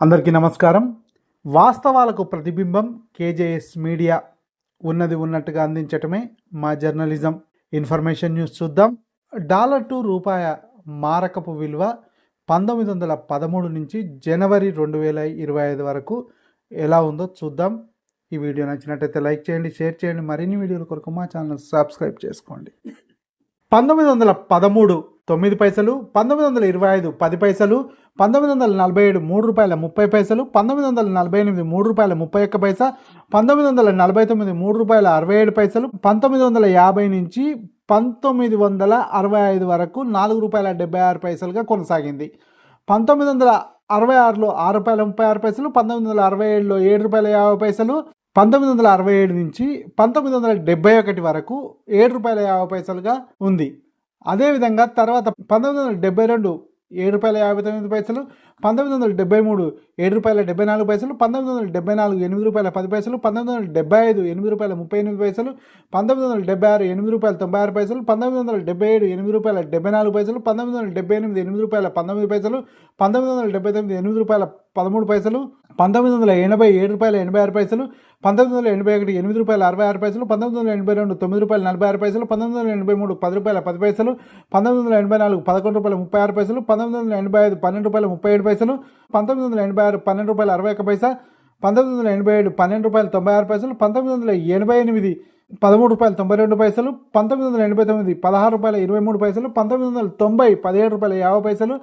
అందరికీ నమస్కారం. వాస్తవాలకు ప్రతిబింబం కేజేఎస్ మీడియా ఉన్నది ఉన్నట్టుగా అందించటమే మా జర్నలిజం. ఇన్ఫర్మేషన్ న్యూస్ చూద్దాం. డాలర్ టు రూపాయ మారకపు విలువ పంతొమ్మిది వందల పదమూడు నుంచి జనవరి రెండు వేల ఇరవై ఐదు వరకు ఎలా ఉందో చూద్దాం. ఈ వీడియో నచ్చినట్టయితే లైక్ చేయండి షేర్ చేయండి. మరిన్ని వీడియోల కొరకు మా ఛానల్ సబ్స్క్రైబ్ చేసుకోండి. పంతొమ్మిది వందల పదమూడు తొమ్మిది పైసలు పంతొమ్మిది వందల ఇరవై ఐదు పది పైసలు పంతొమ్మిది వందల నలభై ఏడు మూడు రూపాయల ముప్పై పైసలు పంతొమ్మిది వందల నలభై ఎనిమిది మూడు రూపాయల ముప్పై ఒక్క పైసా పంతొమ్మిది వందల నలభై తొమ్మిది మూడు రూపాయల అరవై ఏడు పైసలు పంతొమ్మిది వందల యాభై నుంచి పంతొమ్మిది వందల అరవై ఐదు వరకు నాలుగు రూపాయల డెబ్బై ఆరు పైసలుగా కొనసాగింది పంతొమ్మిది వందల అరవై ఆరులో ఆరు రూపాయల ముప్పై ఆరు పైసలు పంతొమ్మిది వందల అరవై ఏడులో ఏడు రూపాయల యాభై పైసలు పంతొమ్మిది వందల అరవై ఏడు నుంచి పంతొమ్మిది వందల డెబ్బై ఒకటి వరకు ఏడు రూపాయల యాభై పైసలుగా ఉంది అదేవిధంగా తర్వాత పంతొమ్మిది వందల డెబ్బై రెండు ఏడు రూపాయల యాభై తొమ్మిది పైసలు పంతొమ్మిది వందల డెబ్బై మూడు ఏడు రూపాయల డెబ్బై నాలుగు పైసలు పంతొమ్మిది వందల డెబ్బై నాలుగు ఎనిమిది రూపాయల పది పైసలు పంతొమ్మిది వందల డెబ్బై ఐదు ఎనిమిది రూపాయల ముప్పై ఎనిమిది పైసలు పంతొమ్మిది వందల డెబ్బై ఆరు ఎనిమిది రూపాయల తొంభై ఆరు పైసలు పంతొమ్మిది వందల డెబ్బై ఏడు ఎనిమిది రూపాయల డెబ్బై నాలుగు పైసలు పంతొమ్మిది వందల డెబ్బై ఎనిమిది ఎనిమిది రూపాయల పంతొమ్మిది పైసలు పంతొమ్మిది వందల డెబ్బై తొమ్మిది ఎనిమిది రూపాయల పదమూడు పైసలు పంతొమ్మిది వందల ఎనభై ఏడు రూపాయల ఎనభై ఆరు పైసలు పంతొమ్మిది వందల ఎనభై ఒకటి ఎనిమిది రూపాయల అరవై ఆరు పైసలు పంతొమ్మిది వందల ఎనభై రెండు తొమ్మిది రూపాయల నలభై ఆరు పైసలు పంతొమ్మిది వందల ఎనభై మూడు పది రూపాయల పది పైసలు పంతొమ్మిది వందల ఎనభై నాలుగు పదకొండు రూపాయల ముప్పై ఆరు పైసలు పంతొమ్మిది వందల ఎనభై ఐదు పన్నెండు రూపాయల ముప్పై ఏడు పైసలు పంతొమ్మిది వందల ఎనభై ఆరు పన్నెండు రూపాయల అరవై ఒక పైసా పంతొమ్మిది వందల ఎనభై ఏడు పన్నెండు రూపాయల తొంభై ఆరు పైసలు పంతొమ్మిది వందల ఎనభై ఎనిమిది పదమూడు రూపాయల తొంభై రెండు పైసలు పంతొమ్మిది వందల ఎనభై తొమ్మిది పదహారు రూపాయల ఇరవై మూడు పైసలు పంతొమ్మిది వందల తొంభై పదిహేడు రూపాయల యాభై పైసలు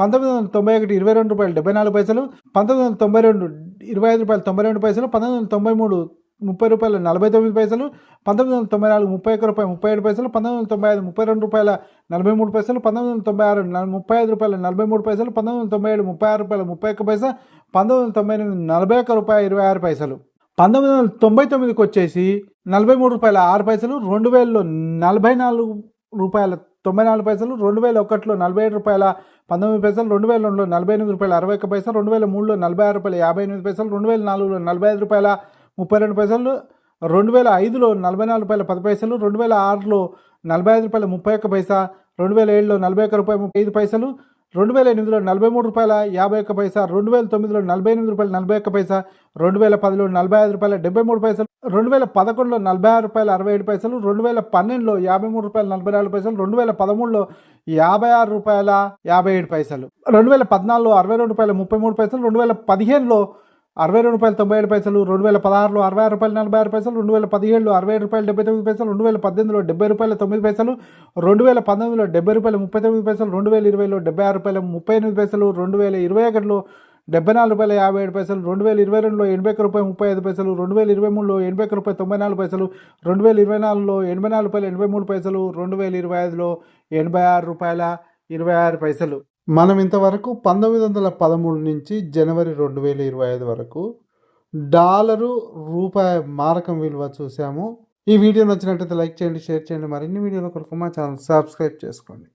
పంతొమ్మిది వందల తొంభై ఒకటి ఇరవై రెండు రూపాయలు డెబ్బై నాలుగు పైసలు పంతొమ్మిది వందల తొంభై రెండు ఇరవై ఐదు రూపాయలు తొంభై రెండు పైసలు పంతొమ్మిది వందల తొంభై మూడు ముప్పై రూపాయల నలభై తొమ్మిది పైసలు పంతొమ్మిది వందల తొంభై నాలుగు ముప్పై ఒక్క రూపాయలు ముప్పై ఏడు పైసలు పంతొమ్మిది వందల తొంభై ఐదు ముప్పై రెండు రూపాయల నలభై మూడు పైసలు పంతొమ్మిది వందల తొంభై ఆరు ముప్పై ఐదు రూపాయల నలభై మూడు పైసలు పంతొమ్మిది వందల తొంభై ఏడు ముప్పై ఆరు రూపాయల ముప్పై ఒక్క పైసా పంతొమ్మిది వందల తొంభై ఎనిమిది నలభై ఒక్క రూపాయలు ఇరవై ఆరు పైసలు. పంతొమ్మిది వందల తొంభై తొమ్మిదికి వచ్చేసి నలభై మూడు రూపాయల ఆరు పైసలు రెండు వేలలో నలభై నాలుగు రూపాయల తొంభై నాలుగు పైసలు రెండు వేల ఒకటిలో నలభై ఏడు రూపాయల పంతొమ్మిది పైసలు రెండు వేల రెండులో నలభై ఎనిమిది రూపాయల అరవై ఒక్క పైసలు రెండు వేల మూడులో నలభై ఆరు రూపాయల యాభై ఎనిమిది పైసలు రెండు వేల నాలుగులో నలభై ఐదు రూపాయల ముప్పై రెండు పైసలు రెండు వేల ఐదులో నలభై నాలుగు రూపాయల పది పైసలు రెండు వేల ఆరులో నలభై ఐదు రూపాయల ముప్పై ఒక్క పైసా రెండు వేల ఏడులో నలభై ఒక్క రూపాయ ముప్పై ఐదు పైసలు రెండు వేల ఎనిమిదిలో నలభై మూడు రూపాయల యాభై ఒక్క పైసా రెండు వేల తొమ్మిదిలో నలభై ఎనిమిది రూపాయల నలభై ఒక్క పైసా రెండు వేల పదిలో నలభై ఐదు రూపాయల డెబ్బై మూడు పైసలు రెండు వేల పదకొండులో నలభై ఆరు రూపాయల అరవై ఏడు పైసలు రెండు వేల పన్నెండులో యాభై మూడు రూపాయల నలభై నాలుగు పైసలు రెండు వేల పదమూడులో యాభై ఆరు రూపాయల యాభై ఏడు పైసలు రెండు వేల పద్నాలుగులో అరవై రెండు రూపాయల ముప్పై మూడు పైసలు రెండు వేల పదిహేనులో అరవై రెండు రూపాయల తొంభై ఏడు పైసలు రెండు వేల పదహారులో అరవై ఆరు నలభై ఆరు పైసలు రెండు వేల పదిహేడులో అరవై ఏడు రూపాయల డెబ్బై తొమ్మిది పైసలు రెండు వేల పద్దెనిమిదిలో డెబ్బై రూపాయల తొమ్మిది పైసలు రెండు వేల పంతొమ్మిదిలో డెబ్బై రూపాయల ముప్పై తొమ్మిది పైసలు రెండు వేల ఇరవైలో డెబ్బై ఆరు రూపాయల ముప్పై ఎనిమిది పైసలు రెండు వేల ఇరవై ఒకటిలో డెబ్బై నాలుగు రూపాయల యాభై ఏడు పైసలు రెండు వేల ఇరవై రెండులో ఎనభై ఒక్క రూపాయలు ముప్పై ఐదు పైసలు రెండు వేల ఇరవై మూడులో ఎనభై ఒక్క రూపాయ తొంభై నాలుగు పైసలు రెండు వేల ఇరవై నాలుగులో ఎనభై నాలుగు రూపాయల ఎనభై మూడు పైసలు రెండు వేల ఇరవై ఐదులో ఎనభై ఆరు రూపాయల ఇరవై ఆరు పైసలు మనం ఇంతవరకు పంతొమ్మిది వందల పదమూడు నుంచి జనవరి రెండు వేల ఇరవై ఐదు వరకు డాలరు రూపాయి మారకం విలువ చూసాము. ఈ వీడియో నచ్చినట్లయితే లైక్ చేయండి షేర్ చేయండి. మరిన్ని వీడియోల కొరకు మా ఛానల్ సబ్స్క్రైబ్ చేసుకోండి.